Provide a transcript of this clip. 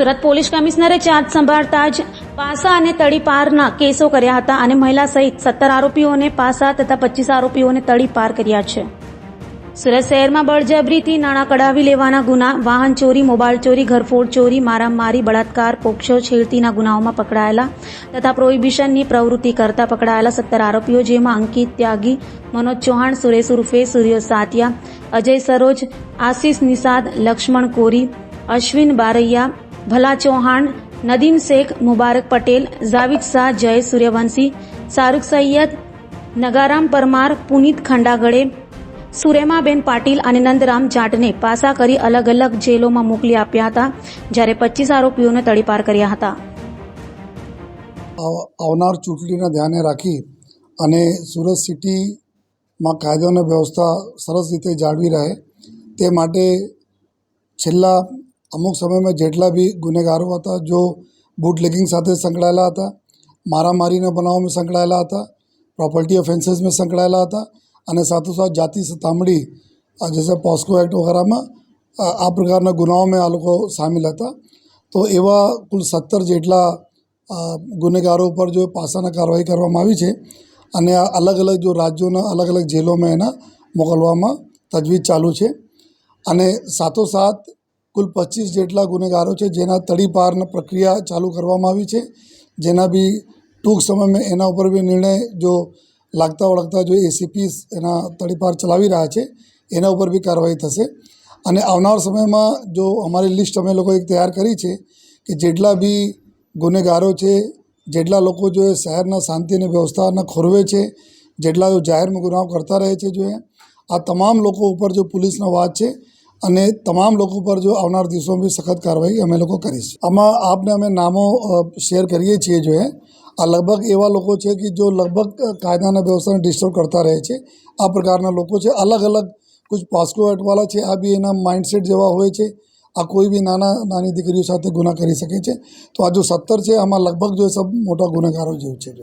Surat police કમિશનરે charge સંભાળતા જ પાસા અને તડીપારના કેસો કર્યા હતા અને મહિલા સહિત સત્તર આરોપીઓને પાસા તથા પચીસ આરોપીઓને તડીપાર કર્યા છે. સુરત શહેરમાં બળજબરીથી નાણાં કઢાવી લેવાના ગુના, વાહન ચોરી, મોબાઈલ ચોરી, ઘરફોડ ચોરી, મારામારી, બળાત્કાર પોક્ષો છેડતીના ગુનાઓમાં પકડાયેલા તથા પ્રોહિબિશનની પ્રવૃત્તિ કરતા પકડાયેલા સત્તર આરોપીઓ જેમાં અંકિત ત્યાગી, મનોજ ચૌહાણ, સુરેશ ઉર્ફે, સૂર્ય સાતિયા, અજય સરોજ, આશિષ નિષાદ, લક્ષ્મણ કોરી, અશ્વિન બારૈયા ભલા ચૌહાણ, નદીમ શેખ, મુબારક પટેલ જાવિદ શાહ, જય સૂર્યવંશી, શાહરૂખ સૈયદ, નગારામ પરમાર, પુનિત ખંડાગળે, સુરેમાબેન પાટીલ અને નંદરામ જાટને પાસા કરી અલગ અલગ જેલોમાં મોકલી આપ્યા હતા, જ્યારે પચીસ આરોપીઓને તડીપાર કર્યા હતા. આવ- આવનાર ચૂંટણીને ધ્યાને રાખી અને સુરત સિટીમાં કાયદો અને વ્યવસ્થા સરસ રીતે જાળવી રહે તે માટે છેલ્લા અમુક સમયમાં જેટલા બી ગુનેગારો હતા, જો બુટલેગિંગ સાથે સંકળાયેલા હતા, મારામારીના બનાવોમાં સંકળાયેલા હતા, પ્રોપર્ટી ઓફેન્સીસમાં સંકળાયેલા હતા અને સાથોસાથ જાતિ સતામણી જૈસે પોસ્કો એક્ટ વગેરેમાં, આ પ્રકારના ગુનાઓમાં આ લોકો સામેલ હતા. તો એવા કુલ સત્તર જેટલા ગુનેગારો ઉપર જો પાસાના કાર્યવાહી કરવામાં આવી છે અને આ અલગ અલગ જો રાજ્યોના અલગ અલગ જેલોમાં એના મોકલવામાં તજવીજ ચાલુ છે. અને સાથોસાથ કુલ પચીસ જેટલા ગુનેગારો છે, જેના તડીપારના પ્રક્રિયા ચાલુ કરવામાં આવી છે. જેના બી ટૂંક સમયમાં એના ઉપર બી નિર્ણય જો લાગતા વળગતા જો એસીપી એના તડીપાર ચલાવી રહ્યા છે, એના ઉપર બી કાર્યવાહી થશે. અને આવનાર સમયમાં જો અમારી લિસ્ટ અમે લોકોએ તૈયાર કરી છે કે જેટલા બી ગુનેગારો છે, જેટલા લોકો જો એ શહેરના શાંતિ અને વ્યવસ્થાના ખોરવે છે, જેટલા જાહેરમાં ગુનાઓ કરતા રહે છે જો આ તમામ લોકો ઉપર જો પોલીસનો વાત છે અને તમામ લોકો પર જો આવનાર દિવસોમાં બી સખત કાર્યવાહી અમે લોકો કરીશું. આમાં આપને અમે નામો શેર કરીએ છીએ જો આ લગભગ એવા લોકો છે કે જો લગભગ કાયદાના વ્યવસ્થાને ડિસ્ટર્બ કરતા રહે છે. આ પ્રકારના લોકો છે, અલગ અલગ કુછ પાસ્કો એટવાલા છે, આ બી એના માઇન્ડસેટ જેવા હોય છે. આ કોઈ બી નાના, નાની દીકરીઓ સાથે ગુના કરી શકે છે. તો આ જો સત્તર છે, આમાં લગભગ જો સબ મોટા ગુનેગારો જેવું છે.